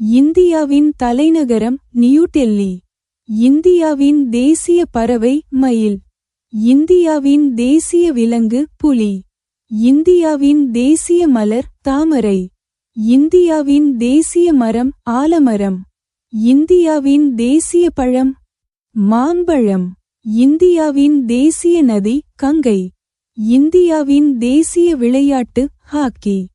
இந்தியாவின் தலைநகரம் நியூ டெல்லி. இந்தியாவின் தேசிய பறவை மயில். இந்தியாவின் தேசிய விலங்கு புலி. இந்தியாவின் தேசிய மலர் தாமரை. இந்தியாவின் தேசிய மரம் ஆலமரம். இந்தியாவின் தேசிய பழம் மாம்பழம். இந்தியாவின் தேசிய நதி கங்கை. இந்தியாவின் தேசிய விளையாட்டு ஹாக்கி.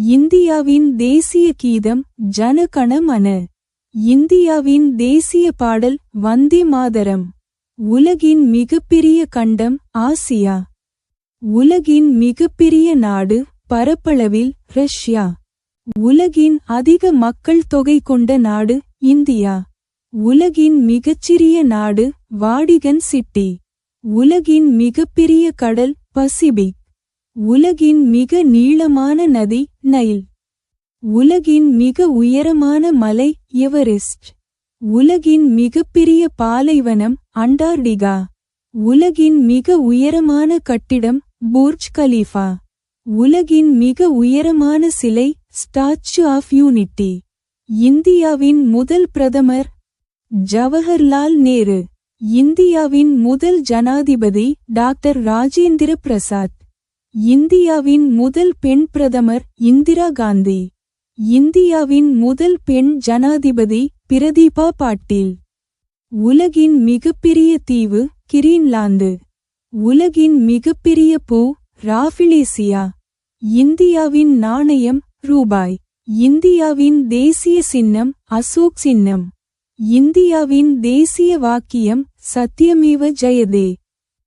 இந்தியாவின் தேசிய கீதம் ஜனகண மன இந்தியாவின் தேசிய பாடல் வந்தே மாதரம். உலகின் மிகப்பெரிய கண்டம் ஆசியா. உலகின் மிகப்பெரிய நாடு பரப்பளவில் ரஷ்யா. உலகின் அதிக மக்கள் தொகை கொண்ட நாடு இந்தியா. உலகின் மிகச்சிறிய நாடு வாடிகன் சிட்டி. உலகின் மிகப்பெரிய கடல் பசிபிக். உலகின் மிக நீளமான நதி நைல். உலகின் மிக உயரமான மலை எவரெஸ்ட். உலகின் மிகப்பெரிய பாலைவனம் அண்டார்டிகா. உலகின் மிக உயரமான கட்டிடம் புர்ஜ் கலீஃபா. உலகின் மிக உயரமான சிலை ஸ்டாச்சு ஆஃப் யூனிட்டி. இந்தியாவின் முதல் பிரதமர் ஜவஹர்லால் நேரு. இந்தியாவின் முதல் ஜனாதிபதி டாக்டர் ராஜேந்திர பிரசாத். இந்தியாவின் முதல் பெண் பிரதமர் இந்திரா காந்தி. இந்தியாவின் முதல் பெண் ஜனாதிபதி பிரதீபா பாட்டீல். உலகின் மிகப்பெரிய தீவு கிரீன்லாந்து. உலகின் மிகப்பெரிய பூ ராஃபிலேசியா இந்தியாவின் நாணயம் ரூபாய். இந்தியாவின் தேசிய சின்னம் அசோக் சின்னம். இந்தியாவின் தேசிய வாக்கியம் சத்யமேவ ஜெயதே.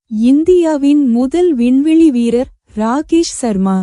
இந்தியாவின் முதல் விண்வெளி வீரர் राकेश शर्मा